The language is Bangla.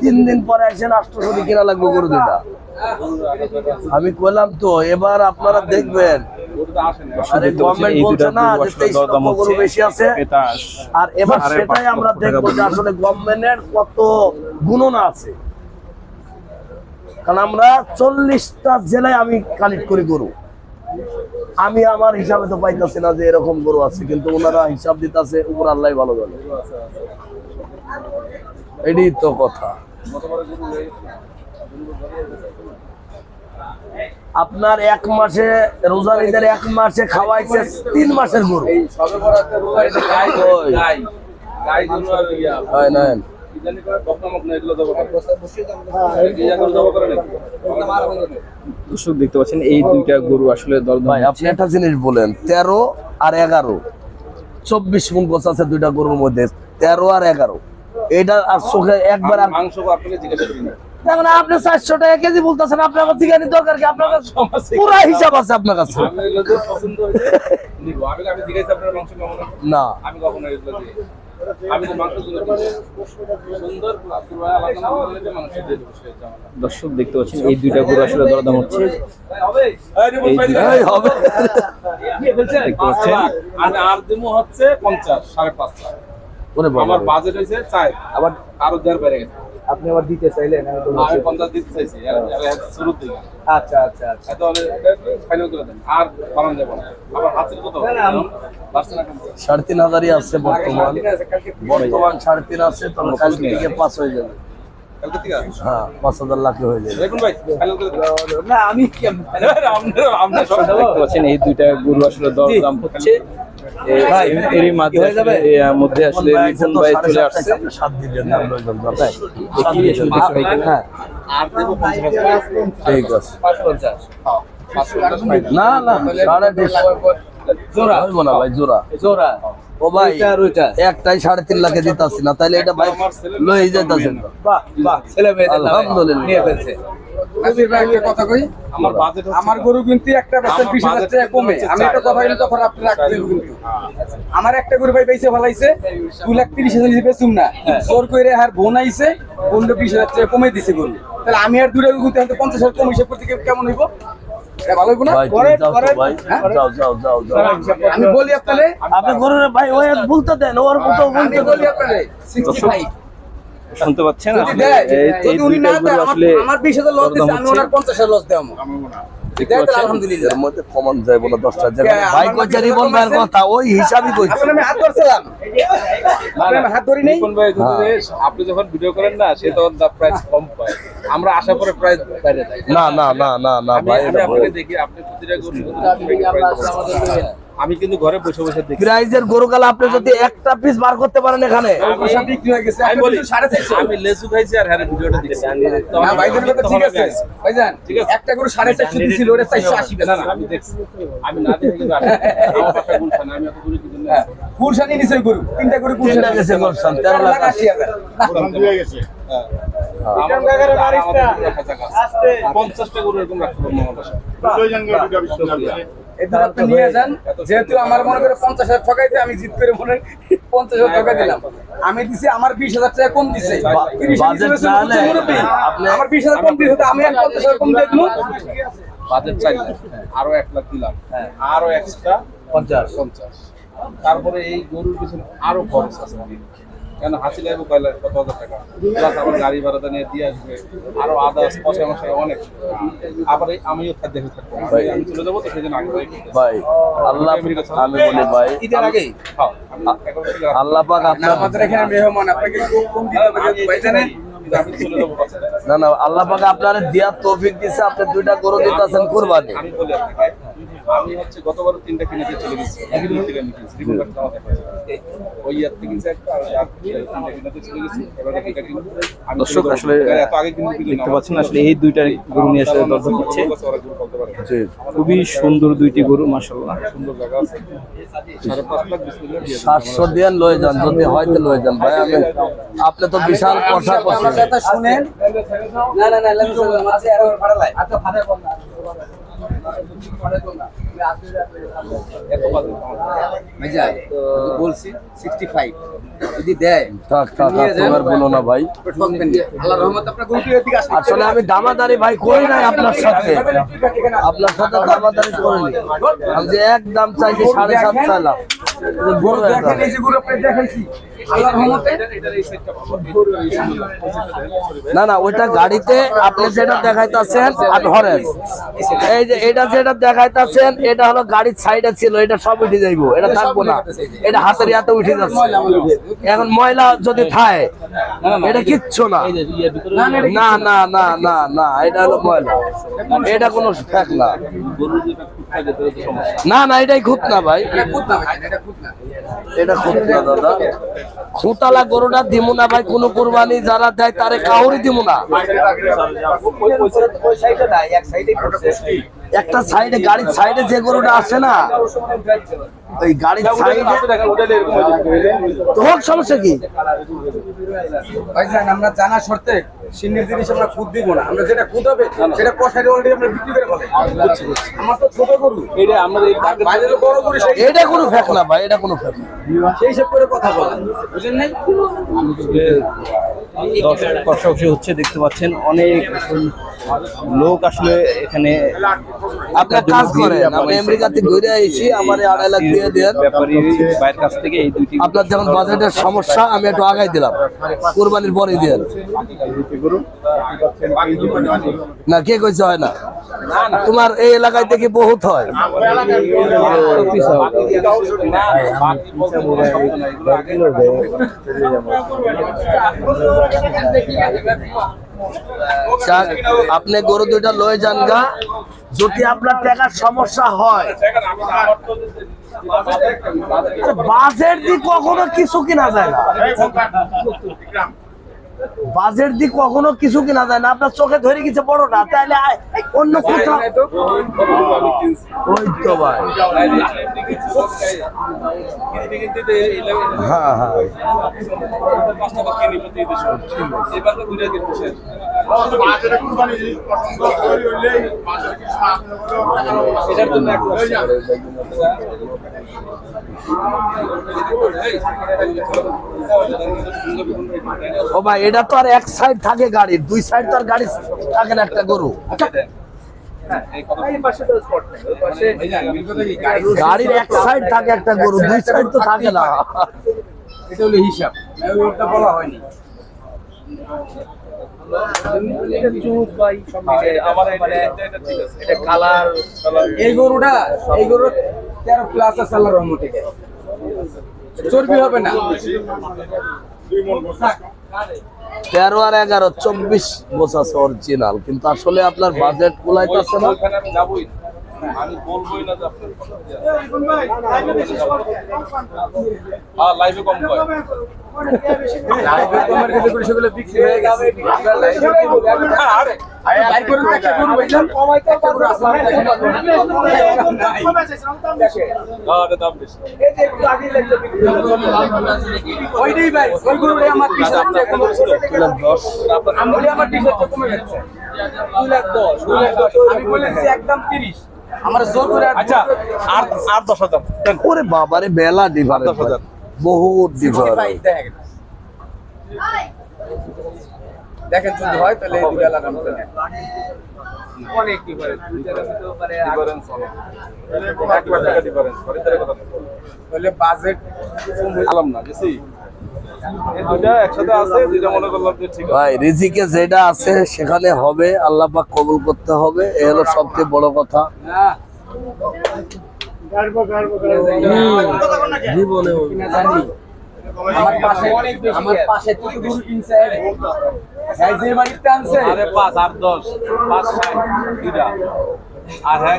তিন দিন পরে আসেন আটশোশো দিয়ে কিনা লাগবে গরু দুটা আমি কইলাম তো এবার আপনারা দেখবেন। আরে আছে। আর এবার সেটাই আমরা দেখব যে আসলে গভর্নমেন্টের কত গুণনা আছে। কারণ আমরা চল্লিশটা জেলায় আমি কালেক্ট করি গরু। আমি আমার হিসাবে তো পাইতেছি না যে এরকম গরু আছে কিন্তু ওনারা হিসাব দিতেছে উপর আল্লাহ ভালো জানে। এটাই তো কথা। আপনার এক মাসে রোজার ঈদের এক মাসে খাওয়াইছে তিন মাসের গরু। হয় দর্শক দেখতে পাচ্ছেন এই দুইটা গরু আসলে দরদাম ভাই আপনি একটা জিনিস বলেন তেরো আর এগারো। চব্বিশ মন গোছ আছে দুইটা গরুর মধ্যে তেরো আর এগারো। এটা আর চোখে একবার আর মাংস আপনাকে জিজ্ঞাসা করি না। আপনি চারশো টাকা কেজি বলতেছেন আপনার কাছে দরকার কি? আপনার কাছে পুরা হিসাব আছে আপনার কাছে। না। আমি কখনো। দর্শক দেখতে পাচ্ছেন এই দুইটা গরু আসলে দরদাম হচ্ছে। দেখতে পাচ্ছেন। আর দেবো হচ্ছে পঞ্চাশ সাড়ে পাঁচ লাখ ওরে বাবা আমার বাজেট হয়েছে চাই আবার আরও দেড় বেড়ে গেছে। আপনি আবার দিতে চাইলেন আমি পঞ্চাশ দিতে চাইছি আর শুরু থেকে আচ্ছা আচ্ছা আচ্ছা। তাহলে ফাইনাল করে দেন আর বানান যাবে আবার হাতের কত সাড়ে তিন হাজারই আছে বর্তমান। বর্তমান সাড়ে তিন আছে তাহলে কাল থেকে পাঁচ হয়ে যাবে। হ্যাঁ পাঁচ হাজার লাখে হয়ে যাবে। না আমি কি আপনার আপনার সব দেখতে পাচ্ছেন এই দুইটা গরু আসলে দরদাম হচ্ছে। এরই মধ্যে আসলে রিপন ভাই চলে আসছে। সাত। হ্যাঁ ঠিক আছে। না না সাড়ে জোড়া। না ভাই জোড়া। জোড়া। ও ভাই ওইটা আর ওইটা। একটাই সাড়ে তিন লাখে দিতাছি না তাইলে এটা ভাই লই যাইতাছেন বাহ বাহ ছেলে মেয়েদের নামে আলহামদুলিল্লাহ। নিয়ে ফেলছে। আমার গরু কিন্তু একটা বিশ হাজার টাকা কমে। আমি একটা কথা তখন আপনি রাখবেন কিন্তু। আমার একটা গরু ভাই বেচে ফেলাইছে দু লাখ তিরিশ হাজার বেচুম না। জোর করে আর বোন আইছে বোন বিশ হাজার টাকা কমে দিছে গরু। তাহলে আমি আর দুটো গরু পঞ্চাশ হাজার কম হিসাব করতে কেমন হইব? হ্যাঁ? যাও যাও যাও যাও। আমি বলি আপনারে আপনি গরুরে ভাই ওই বলতে দেন ওর মতো বলতে বলি আপনারে সিক্সটি ফাইভ। শুনতে পাচ্ছেন? এই- আমার- আসলে আমার বিশ হাজার লস দিচ্ছে আমি ওনার পঞ্চাশ হাজার লস দেবো দেখতে পাচ্ছেন? এর মধ্যে কমন যাইব না দশটা কে, ভাই কইছে রিবন ভাইয়ের কথা ওই হিসাবই কইছে। আমি হাত ধরছিলাম। আমি হাত ধরি নেই রিপন ভাই যদি হ্যাঁ। আপনি যখন ভিডিও করেন না সে তখন দা প্রাইস কম পায়। আমরা আশা করে প্রাইস বাইরে না না না না না ভাই আপনাকে দেখি আপনি প্রতিটা গরু আমি কিন্তু ঘরে বসে বসে দেখি প্রাইজের গরু কালা আপনি যদি একটা পিস বার করতে পারেন এখানে। আমার সব বিক্রি হয়ে গেছে। আমি লেসু খাইছি আর হ্যাঁ ভিডিওটা না ভাইজান ঠিক আছে। ভাইজান ঠিক আছে। একটা সাড়ে চারশো দিছিল ওটা চারশো আশি না না আমি দেখছি। আমি না দেখে কিন্তু আমার আমি এত দূরে কিছু না। কুরসানি নিছে গরু। তিনটা কুরসানি গেছে গুলশান, তেরো লাখ আশি হাজার। কাছাকাছি। পঞ্চাশটা গরু এরকম রাখতে পারব আমার বাসায়। নিয়ে যান। যেহেতু আমার মনে করে পঞ্চাশ হাজার ঠকাইতে আমি জিত করে মনে পঞ্চাশ হাজার টাকা দিলাম। আমি দিছি আমার বিশ হাজার টাকা কম দিছে। আমার বিশ হাজার কম দিছে আমি এক পঞ্চাশ হাজার কম দিয়ে দিলাম বাজেট চাই আরও এক লাখ দিলাম। আরও এক্সট্রা পঞ্চাশ। পঞ্চাশ। তারপরে এই গরুর পিছনে আরও খরচ আছে। কেন হাসি লাগবে কয় লাখ কত হাজার টাকা? প্লাস আমার গাড়ি ভাড়াটা নিয়ে দিয়ে আসবে। আরও আদার্স পয়সা মশাই অনেক। আবার আমিও খাদ্য থাকব। আমি- আমি চলে যাব তো সেই জন্য আগে। ভাই আল্লাহ আমি বলি ভাই ঈদের আগেই? হ্যাঁ, আল্লাহ পাক না আপনার আমাদের এখানে মেহমান আপনাকে খুব কম দিতে যাব বাসায়। না? না আল্লাহ পাক আপনার দেওয়ার তৌফিক দিছে আপনি দুইটা গরু দিতেছেন কুরবানি। আমি হচ্ছে গতবার তিনটা কিনেতে চলে গেছি। ওই ইয়ার থেকে একটা আর তিনটা চলে এবার দর্শক আসলে এত আগে কিন্তু কিনি দেখতে পাচ্ছেন আসলে এই দুইটা গরু নিয়ে আসলে দরদাম হচ্ছে। খুবই সুন্দর দুইটি গরু মাসাল্লাহ সুন্দর জায়গা আছে। সাড়ে পাঁচ লাখ বিসমিল্লাহ দিয়ে দিন। সাতশো দিয়ে লয়ে যান যদি হয়তো লয়ে যান। ভাই আমি আপনি তো বিশাল কষা কথা শুনেন। না না না লাগবে আমার আছে আর ভাড়া লাই আচ্ছা ভাড়া কম না এত বাজে ভাইজান বলছি সিক্সটি ফাইভ যদি দেয় থাক থাক থাক, তোমার বলো না ভাই। আল্লাহর রহমত আপনার আসলে আসলে আমি দামাদারি ভাই করি নাই আপনার সাথে। আপনার সাথে দামাদারি করিনি। আমি যে এক দাম চাইছি সাড়ে সাত চাইলাম। দেখেন এই যে দেখাইছি না না ওইটা গাড়িতে আপনি যেটা দেখাইতেছেন আর ধরেন। এই যে এটা যেটা দেখাইতেছেন এটা হলো গাড়ির সাইডে ছিল এটা সব উঠে যাইবো এটা থাকব না। এটা হাতের ইয়াতে উঠে যাচ্ছে। এখন ময়লা যদি থাকে এটা কিচ্ছু না। না না না না না এটা হলো ময়লা। এটা কোনো ফ্যাক না। হতো না না এটাই খুঁত না ভাই এটা খুঁত না দাদা। খুঁতালা গরুটা দিমু না ভাই কোনো কোরবানি যারা দেয় তারে কাউরি দিমু না একটা সাইডে গাড়ির সাইডে যে গরুটা আসে না ওই গাড়ির সাইডে। তো হোক সমস্যা কি ভাইজান আমরা জানা শর্তে সিন্নির জিনিস আমরা খুদ দিব না। আমরা যেটা খুদ হবে সেটা কষাই অলরেডি আমরা বিক্রি করে ফেলে আমার তো ছোট গরু। এটা আমরা এই বাইরে বড় গরু এটা কোনো ফ্যাক না ভাই এটা কোনো ফ্যাক না। সেই হিসাব করে কথা বলা বুঝলেন নাই? দর্শক কষাকষি হচ্ছে দেখতে পাচ্ছেন অনেক লোক আসলে এখানে আপনার কাজ করেন আমি আমেরিকাতে ঘুরে আইছি আমার আড়াই লাখ দিয়ে দেন। ব্যাপারী বাইরের কাছ থেকে এই দুইটি আপনার যখন বাজেটের সমস্যা আমি একটু আগাই দিলাম। কোরবানির পরে দেন। না কে কইছে হয় না? তোমার এই এলাকায় থেকে বহুত হয়। আপনি গরু দুইটা লয়ে যান গা। যদি আপনার টাকার সমস্যা হয় বাজেট দিক কখনো কিছু কিনা যায় না। বাজেট দিয়ে কখনো কিছু কিনা যায় না। আপনার চোখে ধরে গেছে বড়টা তাহলে আয়, অন্য কোথাও। ওই তো ভাই। হ্যাঁ হ্যাঁ। এটার জন্য এক ও ভাই এটা তো আর এক সাইড থাকে গাড়ির দুই সাইড তো আর গাড়ি থাকে না একটা গরু। গাড়ির এক সাইড থাকে একটা গরু দুই সাইড তো থাকে না। এটা হলো হিসাব বলা হয়নি। আমার এটা এটা ঠিক আছে এটা কালার এই গরুটা এই গরু তেরো প্লাস আছে আল্লাহ রহমতে। চর্বি হবে না? তেরো আর এগারো চব্বিশ বছর অরিজিনাল কিন্তু আসলে আপনার বাজেট কুলাইতেছে তো আছে না। আমি বলবোই না যে আপনার হ্যাঁ লাইভে কম কয় হয়ে গেছে। আমরা। হ্যাঁ আমার আমি আমার পিছনে কমে যাচ্ছে। দুই লাখ দশ, দুই লাখ দশ। আমি বলেছি একদম তিরিশ। আমার জোর করে আচ্ছা আর আর দশ হাজার। ওরে বাবারে মেলা ডিফারেন্স দশ হাজার। বহুত 65 ডিফারেন্স দেখেন। যদি হয় তাহলে এই দুই আলাদা মতো নেন। অনেক ডিফারেন্স না। তাহলে বাজেট আলাম না ভাই রিজিকে যেটা আছে সেখানে হবে আল্লাহ পাক কবুল করতে হবে এ হলো সবচেয়ে বড় কথা। না জীবনে কিনা জানি আমার পাশে আমার পাশে তো গরু কিনছে হ্যাঁ যে বাড়িতে আনছে আরে দুইটা। হ্যাঁ